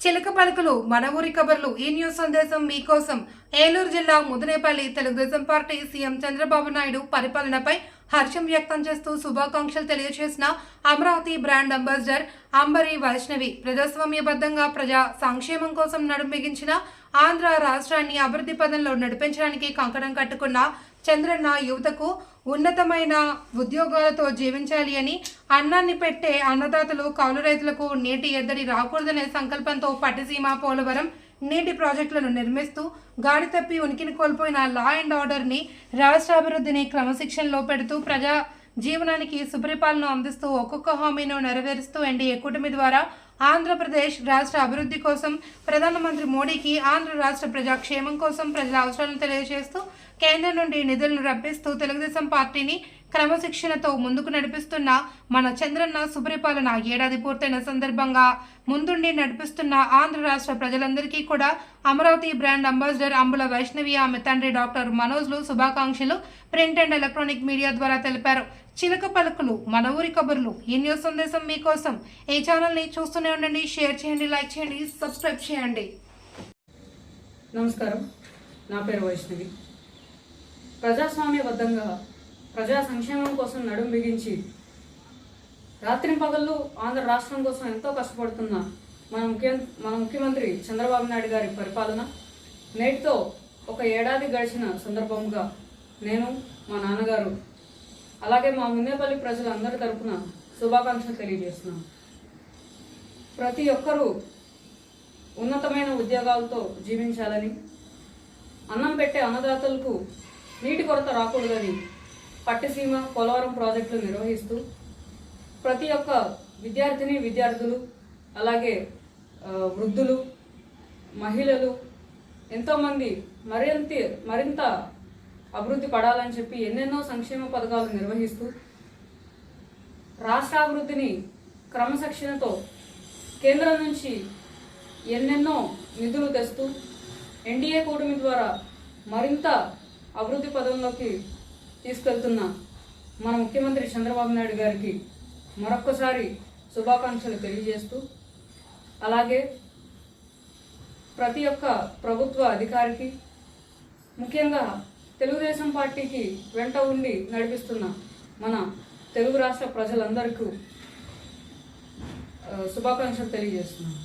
చిలక పలుకులు మన ఊరి కబర్లు ఈ న్యూస్ సందేశం మీకోసం ఏలూరు జిల్లా ముదనేపల్లి తెలుగుదేశం పార్టీ సీఎం చంద్రబాబు నాయుడు పరిపాలనపై హర్షం వ్యక్తం చేస్తూ శుభాకాంక్షలు తెలియజేసిన అమరావతి బ్రాండ్ అంబాసిడర్ అంబరి వైష్ణవి ప్రజాస్వామ్యబద్ధంగా ప్రజా సంక్షేమం కోసం నడుంబిగించిన ఆంధ్ర రాష్ట్రాన్ని అభివృద్ధి పదంలో నడిపించడానికి కంకణం కట్టుకున్న చంద్రన్న యువతకు ఉన్నతమైన ఉద్యోగాలతో జీవించాలి అని అన్నాన్ని పెట్టే అన్నదాతలు కౌలు రైతులకు నీటి ఎద్దడి రాకూడదనే సంకల్పంతో పట్టిసీమ పోలవరం నీటి ప్రాజెక్టులను నిర్మిస్తూ గాడి తప్పి ఉనికిని కోల్పోయిన లా అండ్ ఆర్డర్ని రాష్ట్రాభివృద్ధిని క్రమశిక్షణలో పెడుతూ ప్రజా జీవనానికి సుపరిపాలన అందిస్తూ ఒక్కొక్క హామీను నెరవేరుస్తూ ఎన్డీఏ కూటమి ద్వారా ఆంధ్రప్రదేశ్ రాష్ట్ర అభివృద్ధి కోసం ప్రధానమంత్రి మోడీకి ఆంధ్ర రాష్ట్ర ప్రజాక్షేమం కోసం ప్రజల అవసరాలను తెలియజేస్తూ కేంద్రం నుండి నిధులను రప్పిస్తూ తెలుగుదేశం పార్టీని క్రమశిక్షణతో ముందుకు నడిపిస్తున్న మన చంద్రన్న సుపరిపాలన ఏడాది పూర్తయిన సందర్భంగా ముందుండి నడిపిస్తున్న ఆంధ్ర రాష్ట్ర ప్రజలందరికీ కూడా అమరావతి బ్రాండ్ అంబాసిడర్ అంబుల వైష్ణవి ఆమె తండ్రి డాక్టర్ మనోజ్లు శుభాకాంక్షలు ప్రింట్ అండ్ ఎలక్ట్రానిక్ మీడియా ద్వారా తెలిపారు. చిలక పలుకులు మన ఊరి కబుర్లు ఈ న్యూస్ సందేశం మీకోసం ఈ ఛానల్ని చూస్తూనే ఉండండి షేర్ చేయండి లైక్ చేయండి సబ్స్క్రైబ్ చేయండి. నమస్కారం. నా పేరు వైష్ణవి. ప్రజాస్వామ్యబద్ధంగా ప్రజా సంక్షేమం కోసం నడుం బిగించి రాత్రి పగళ్ళు ఆంధ్ర రాష్ట్రం కోసం ఎంతో కష్టపడుతున్న మన ముఖ్య మన ముఖ్యమంత్రి చంద్రబాబు నాయుడు గారి పరిపాలన నేటితో ఒక ఏడాది గడిచిన సందర్భంగా నేను మా నాన్నగారు అలాగే మా మున్నేపల్లి ప్రజలందరి తరపున శుభాకాంక్షలు తెలియజేస్తున్నాను. ప్రతి ఒక్కరూ ఉన్నతమైన ఉద్యోగాలతో జీవించాలని అన్నం పెట్టే అన్నదాతలకు నీటి కొరత రాకూడదని పట్టిసీమ పోలవరం ప్రాజెక్టులు నిర్వహిస్తూ ప్రతి ఒక్క విద్యార్థిని విద్యార్థులు అలాగే వృద్ధులు మహిళలు ఎంతోమంది మరింత మరింత అభివృద్ధి పడాలని చెప్పి ఎన్నెన్నో సంక్షేమ పథకాలు నిర్వహిస్తూ రాష్ట్రాభివృద్ధిని క్రమశిక్షణతో కేంద్రం నుంచి ఎన్నెన్నో నిధులు తెస్తూ ఎన్డీఏ కూటమి ద్వారా మరింత అభివృద్ధి పదంలోకి తీసుకెళ్తున్న. మన ముఖ్యమంత్రి చంద్రబాబు నాయుడు గారికి మరొక్కసారి శుభాకాంక్షలు తెలియజేస్తూ అలాగే ప్రతి ఒక్క ప్రభుత్వ అధికారికి ముఖ్యంగా తెలుగుదేశం పార్టీకి వెంట ఉండి నడిపిస్తున్న మన తెలుగు రాష్ట్ర ప్రజలందరికీ శుభాకాంక్షలు తెలియజేస్తున్నాను.